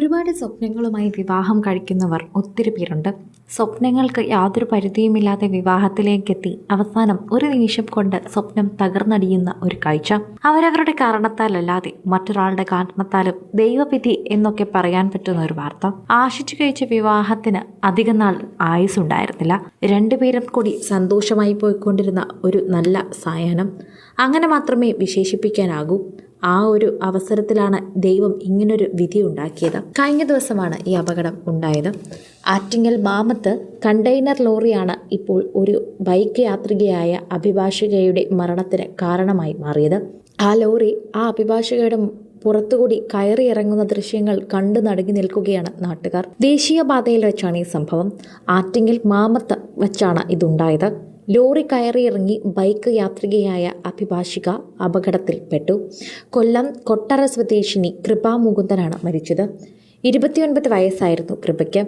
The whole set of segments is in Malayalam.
ഒരുപാട് സ്വപ്നങ്ങളുമായി വിവാഹം കഴിക്കുന്നവർ ഒത്തിരി പേരുണ്ട്. സ്വപ്നങ്ങൾക്ക് യാതൊരു പരിധിയുമില്ലാതെ വിവാഹത്തിലേക്കെത്തി അവസാനം ഒരു നിമിഷം കൊണ്ട് സ്വപ്നം തകർന്നടിയുന്ന ഒരു കാഴ്ച. അവരവരുടെ കാരണത്താലല്ലാതെ മറ്റൊരാളുടെ കാരണത്താലും ദൈവവിധി എന്നൊക്കെ പറയാൻ പറ്റുന്ന ഒരു വാർത്ത. ആശിച്ചു കഴിച്ച വിവാഹത്തിന് അധികം നാൾ ആയുസ്സുണ്ടായിരുന്നില്ല. രണ്ടുപേരും കൂടി സന്തോഷമായി പോയിക്കൊണ്ടിരുന്ന ഒരു നല്ല സായാഹ്നം. അങ്ങനെ മാത്രമേ വിശേഷിപ്പിക്കാനാകൂ. ആ ഒരു അവസരത്തിലാണ് ദൈവം ഇങ്ങനൊരു വിധി ഉണ്ടാക്കിയത്. കഴിഞ്ഞ ദിവസമാണ് ഈ അപകടം ഉണ്ടായത്. ആറ്റിങ്ങൽ മാമത്ത് കണ്ടെയ്നർ ലോറിയാണ് ഇപ്പോൾ ഒരു ബൈക്ക് യാത്രികയായ അഭിഭാഷകയുടെ മരണത്തിന് കാരണമായി മാറിയത്. ആ ലോറി ആ അഭിഭാഷകയുടെ പുറത്തുകൂടി കയറി ഇറങ്ങുന്ന ദൃശ്യങ്ങൾ കണ്ടു നടുങ്ങി നിൽക്കുകയാണ് നാട്ടുകാർ. ദേശീയപാതയിൽ വെച്ചാണ് ഈ സംഭവം. ആറ്റിങ്ങൽ മാമത്ത് വെച്ചാണ് ഇതുണ്ടായത്. ലോറി കയറിയിറങ്ങി ബൈക്ക് യാത്രികയായ അഭിഭാഷിക അപകടത്തിൽപ്പെട്ടു. കൊല്ലം കൊട്ടറ സ്വദേശിനി കൃപാ മുകുന്ദനാണ് മരിച്ചത്. ഇരുപത്തിയൊൻപത് വയസ്സായിരുന്നു കൃപയ്ക്ക്.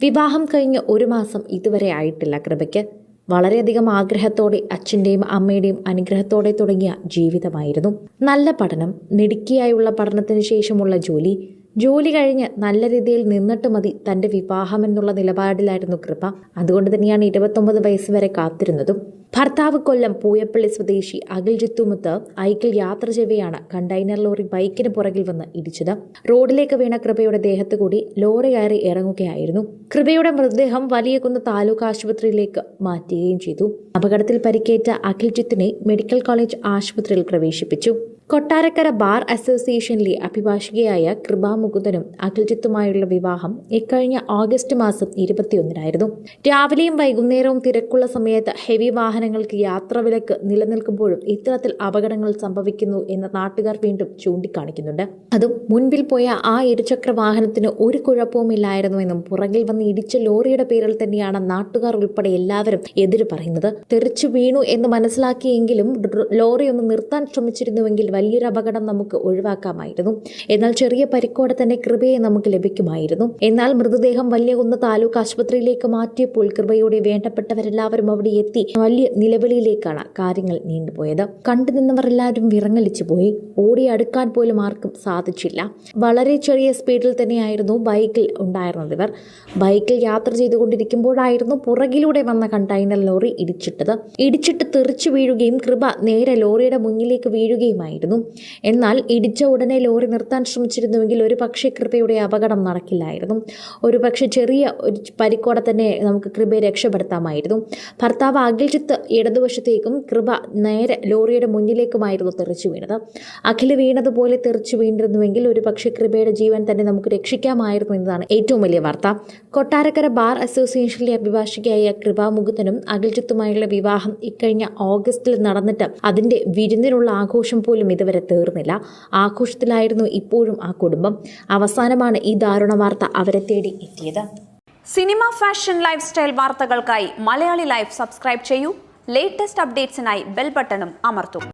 വിവാഹം കഴിഞ്ഞ് ഒരു മാസം ഇതുവരെ ആയിട്ടില്ല കൃപയ്ക്ക്. വളരെയധികം ആഗ്രഹത്തോടെ അച്ഛന്റെയും അമ്മയുടെയും അനുഗ്രഹത്തോടെ തുടങ്ങിയ ജീവിതമായിരുന്നു. നല്ല പഠനം മിടുക്കിയായുള്ള പഠനത്തിന് ശേഷമുള്ള ജോലി ജോലി കഴിഞ്ഞ് നല്ല രീതിയിൽ നിന്നിട്ട് മതി തന്റെ വിവാഹം എന്നുള്ള നിലപാടിലായിരുന്നു കൃപ. അതുകൊണ്ട് തന്നെയാണ് ഇരുപത്തൊമ്പത് വയസ്സ് വരെ കാത്തിരുന്നതും. ഭർത്താവ് കൊല്ലം പൂയപ്പള്ളി സ്വദേശി അഖിൽ ജിത്തുമുത്ത് ഐക്കിൽ യാത്ര ചെയ്യവെയാണ് കണ്ടെയ്നർ ലോറി ബൈക്കിന് പുറകിൽ വന്ന് ഇടിച്ചത്. റോഡിലേക്ക് വീണ കൃപയുടെ ദേഹത്ത് കൂടി ലോറി കയറി ഇറങ്ങുകയായിരുന്നു. കൃപയുടെ മൃതദേഹം വലിയകുന്ന് താലൂക്ക് ആശുപത്രിയിലേക്ക് മാറ്റുകയും ചെയ്തു. അപകടത്തിൽ പരിക്കേറ്റ അഖിൽ ജിത്തിനെ മെഡിക്കൽ കോളേജ് ആശുപത്രിയിൽ പ്രവേശിപ്പിച്ചു. കൊട്ടാരക്കര ബാർ അസോസിയേഷനിലെ അഭിഭാഷകയായ കൃപാ മുകുന്ദനും അഖിൽജിത്തുമായുള്ള വിവാഹം ഇക്കഴിഞ്ഞ ഓഗസ്റ്റ് മാസം ഇരുപത്തിയൊന്നിനായിരുന്നു. രാവിലെയും വൈകുന്നേരവും തിരക്കുള്ള സമയത്ത് ഹെവി വാഹനങ്ങൾക്ക് യാത്രാവിലക്ക് നിലനിൽക്കുമ്പോഴും ഇത്തരത്തിൽ അപകടങ്ങൾ സംഭവിക്കുന്നു എന്ന് നാട്ടുകാർ വീണ്ടും ചൂണ്ടിക്കാണിക്കുന്നുണ്ട്. അതും മുൻപിൽ പോയ ആ ഇരുചക്ര വാഹനത്തിന് ഒരു കുഴപ്പവുമില്ലായിരുന്നുവെന്നും പുറകിൽ വന്ന് ഇടിച്ച ലോറിയുടെ പേരിൽ തന്നെയാണ് നാട്ടുകാർ ഉൾപ്പെടെ എല്ലാവരും എതിര് പറയുന്നത്. തെറിച്ചു വീണു എന്ന് മനസ്സിലാക്കിയെങ്കിലും ലോറി ഒന്ന് നിർത്താൻ ശ്രമിച്ചിരുന്നുവെങ്കിൽ വലിയൊരു അപകടം നമുക്ക് ഒഴിവാക്കാമായിരുന്നു. എന്നാൽ ചെറിയ പരിക്കോടെ തന്നെ കൃപയെ നമുക്ക് ലഭിക്കുമായിരുന്നു. എന്നാൽ മൃതദേഹം വലിയ കുന്ന് താലൂക്ക് ആശുപത്രിയിലേക്ക് മാറ്റിയപ്പോൾ കൃപയോടെ വേണ്ടപ്പെട്ടവരെല്ലാവരും അവിടെ എത്തി വലിയ നിലവിളിയിലേക്കാണ് കാര്യങ്ങൾ നീണ്ടുപോയത്. കണ്ടു നിന്നവർ എല്ലാവരും വിറങ്ങലിച്ചു പോയി. ഓടി അടുക്കാൻ പോലും ആർക്കും സാധിച്ചില്ല. വളരെ ചെറിയ സ്പീഡിൽ തന്നെയായിരുന്നു ബൈക്കിൽ ഉണ്ടായിരുന്നത് ഇവർ. ബൈക്കിൽ യാത്ര ചെയ്തുകൊണ്ടിരിക്കുമ്പോഴായിരുന്നു പുറകിലൂടെ വന്ന കണ്ടെയ്നർ ലോറി ഇടിച്ചിട്ടത്. ഇടിച്ചിട്ട് തെറിച്ചു വീഴുകയും കൃപ നേരെ ലോറിയുടെ മുന്നിലേക്ക് വീഴുകയുമായിരുന്നു. എന്നാൽ ഇടിച്ച ഉടനെ ലോറി നിർത്താൻ ശ്രമിച്ചിരുന്നുവെങ്കിൽ ഒരു പക്ഷേ കൃപയുടെ അപകടം നടക്കില്ലായിരുന്നു. ഒരു പക്ഷേ ചെറിയ ഒരു പരിക്കോടെ തന്നെ നമുക്ക് കൃപയെ രക്ഷപ്പെടുത്താമായിരുന്നു. ഭർത്താവ് അഖിൽജിത്ത് ഇടതുവശത്തേക്കും കൃപ നേരെ ലോറിയുടെ മുന്നിലേക്കുമായിരുന്നു തെറിച്ചു വീണത്. അഖിൽ വീണതുപോലെ തെറിച്ചു വീണിരുന്നുവെങ്കിൽ ഒരു പക്ഷേ കൃപയുടെ ജീവൻ തന്നെ നമുക്ക് രക്ഷിക്കാമായിരുന്നു എന്നതാണ് ഏറ്റവും വലിയ വാർത്ത. കൊട്ടാരക്കര ബാർ അസോസിയേഷനിലെ അഭിഭാഷകയായ കൃപ മുകുന്ദനും അഖിൽജിത്തുമായുള്ള വിവാഹം ഇക്കഴിഞ്ഞ ഓഗസ്റ്റിൽ നടന്നിട്ട് അതിന്റെ വിരുന്നിനുള്ള ആഘോഷം പോലും ഇതുവരെ തീർന്നില്ല. ആഘോഷത്തിലായിരുന്നു ഇപ്പോഴും ആ കുടുംബം. അവസാനമാണ് ഈ ദാരുണ വാർത്ത അവരെ തേടി എത്തിയത്. സിനിമ ഫാഷൻ ലൈഫ് സ്റ്റൈൽ വാർത്തകൾക്കായി മലയാളി ലൈഫ് സബ്സ്ക്രൈബ് ചെയ്യൂ. ലേറ്റസ്റ്റ് അപ്ഡേറ്റ്സിനായി ബെൽ ബട്ടണും അമർത്തൂ.